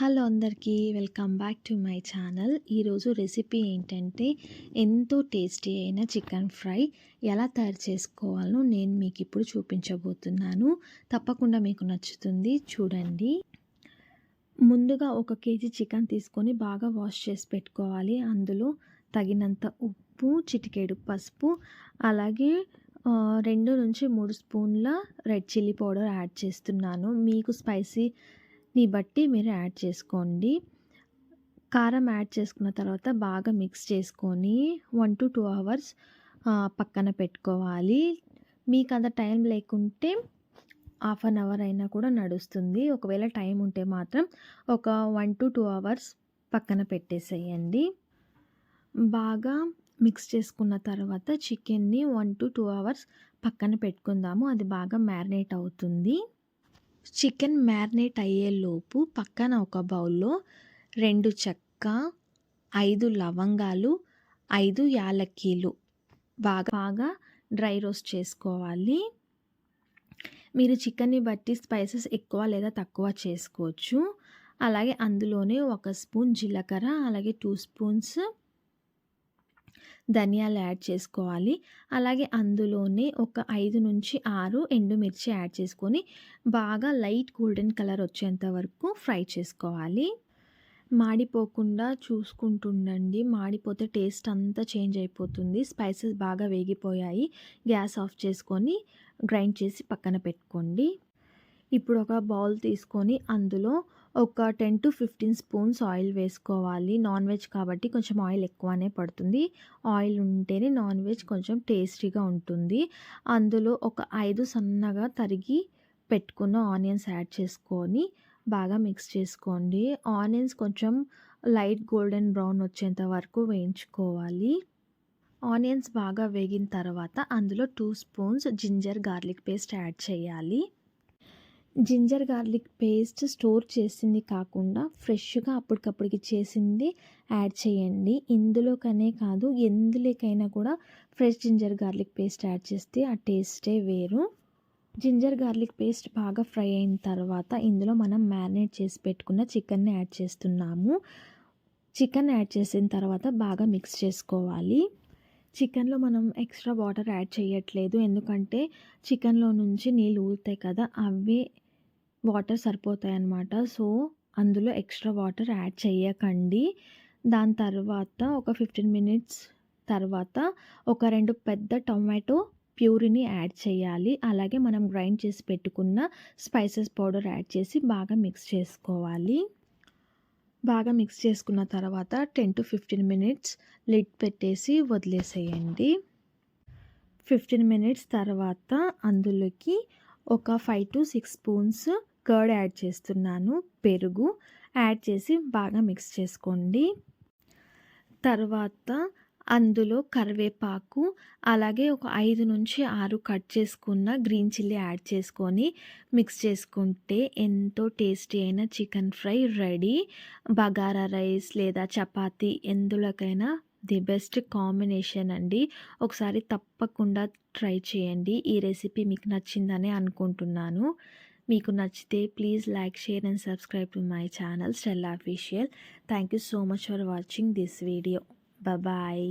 Hello అందరికీ welcome back to my channel. ఈరోజు recipe ఏంటంటే ఎంతో టేస్టీ అయిన చికెన్ ఫ్రై ఎలా తయారు చేసుకోవాలో నేను మీకు ఇప్పుడు చూపించబోతున్నాను. తప్పకుండా మీకు నచ్చుతుంది. చూడండి. ముందుగా ఒక కేజీ చికెన్ తీసుకొని బాగా వాష్ చేసి పెట్టుకోవాలి. అందులో తగినంత ఉప్పు చిటికేడు పసుపు అలాగే రెండు నుంచి మూడు స్పూన్ల రెడ్ చిల్లీ పౌడర్ యాడ్ చేస్తున్నాను. మీకు స్పైసీ బట్టి మీరు యాడ్ చేసుకోండి. కారం యాడ్ చేసుకున్న తర్వాత బాగా మిక్స్ చేసుకొని వన్ టు టూ అవర్స్ పక్కన పెట్టుకోవాలి. మీకు అంత టైం లేకుంటే హాఫ్ అన్ అవర్ అయినా కూడా నడుస్తుంది. ఒకవేళ టైం ఉంటే మాత్రం ఒక వన్ టు టూ అవర్స్ పక్కన పెట్టేసేయండి. బాగా మిక్స్ చేసుకున్న తర్వాత చికెన్ని వన్ టు టూ అవర్స్ పక్కన పెట్టుకుందాము. అది బాగా మ్యారినేట్ అవుతుంది. చికెన్ మ్యారినేట్ అయ్యేలోపు పక్కన ఒక బౌల్లో రెండు చెక్క ఐదు లవంగాలు ఐదు యాలక్కీలు. బాగా బాగా డ్రై రోస్ట్ చేసుకోవాలి. మీరు చికెన్ని బట్టి స్పైసెస్ ఎక్కువ లేదా తక్కువ చేసుకోవచ్చు. అలాగే అందులోనే ఒక స్పూన్ జీలకర్ర అలాగే టూ స్పూన్స్ ధనియాలు యాడ్ చేసుకోవాలి. అలాగే అందులోనే ఒక ఐదు నుంచి ఆరు ఎండుమిర్చి యాడ్ చేసుకొని బాగా లైట్ గోల్డెన్ కలర్ వచ్చేంత వరకు ఫ్రై చేసుకోవాలి. మాడిపోకుండా చూసుకుంటుండండి. మాడిపోతే టేస్ట్ అంతా చేంజ్ అయిపోతుంది. స్పైసెస్ బాగా వేగిపోయాయి. గ్యాస్ ఆఫ్ చేసుకొని గ్రైండ్ చేసి పక్కన పెట్టుకోండి. ఇప్పుడు ఒక బౌల్ తీసుకొని అందులో ఒక ten to fifteen spoons oil వేసుకోవాలి. నాన్ వెజ్ కాబట్టి కొంచెం ఆయిల్ ఎక్కువనే పడుతుంది. ఆయిల్ ఉంటేనే నాన్ వెజ్ కొంచెం టేస్టీగా ఉంటుంది. అందులో ఒక ఐదు సన్నగా తరిగి పెట్టుకున్న ఆనియన్స్ యాడ్ చేసుకొని బాగా మిక్స్ చేసుకోండి. ఆనియన్స్ కొంచెం లైట్ గోల్డెన్ బ్రౌన్ వచ్చేంత వరకు వేయించుకోవాలి. ఆనియన్స్ బాగా వేగిన తర్వాత అందులో two spoons ginger garlic paste add చేయాలి. జింజర్ గార్లిక్ పేస్ట్ స్టోర్ చేసింది కాకుండా ఫ్రెష్గా అప్పటికప్పటికి చేసింది యాడ్ చేయండి. ఇందులోకనే కాదు ఎందులోకైనా కూడా fresh ginger garlic paste add చేస్తే ఆ టేస్టే వేరు. జింజర్ గార్లిక్ పేస్ట్ బాగా ఫ్రై అయిన తర్వాత ఇందులో మనం మ్యారినేట్ చేసి పెట్టుకున్న చికెన్ని యాడ్ చేస్తున్నాము. చికెన్ యాడ్ చేసిన తర్వాత బాగా మిక్స్ చేసుకోవాలి. చికెన్లో మనం ఎక్స్ట్రా వాటర్ యాడ్ చేయట్లేదు ఎందుకంటే చికెన్లో నుంచి నీళ్ళు ఊరుతాయి కదా అవే వాటర్ సరిపోతాయి అన్నమాట సో అందులో ఎక్స్ట్రా వాటర్ యాడ్ చేయకండి దాని తర్వాత ఒక ఫిఫ్టీన్ మినిట్స్ తర్వాత ఒక రెండు పెద్ద టొమాటో ప్యూరిని యాడ్ చేయాలి అలాగే మనం గ్రైండ్ చేసి పెట్టుకున్న స్పైసెస్ పౌడర్ యాడ్ చేసి బాగా మిక్స్ చేసుకోవాలి. బాగా మిక్స్ చేసుకున్న తర్వాత ten to fifteen minutes lid పెట్టేసి వదిలేసేయండి. ఫిఫ్టీన్ మినిట్స్ తర్వాత అందులోకి ఒక five to six spoons curd add చేస్తున్నాను పెరుగు యాడ్ చేసి బాగా మిక్స్ చేసుకోండి. తర్వాత అందులో కరివేపాకు అలాగే ఒక ఐదు నుంచి ఆరు కట్ చేసుకున్న గ్రీన్ చిల్లీ యాడ్ చేసుకొని మిక్స్ చేసుకుంటే ఎంతో టేస్టీ అయిన chicken fry ready. Bagara rice లేదా చపాతీ ఎందులోకైనా ది బెస్ట్ కాంబినేషన్ అండి. ఒకసారి తప్పకుండా ట్రై చేయండి. ఈ రెసిపీ మీకు నచ్చిందని అనుకుంటున్నాను. మీకు నచ్చితే please like share and subscribe to my channel Stella official thank you so much for watching this video bye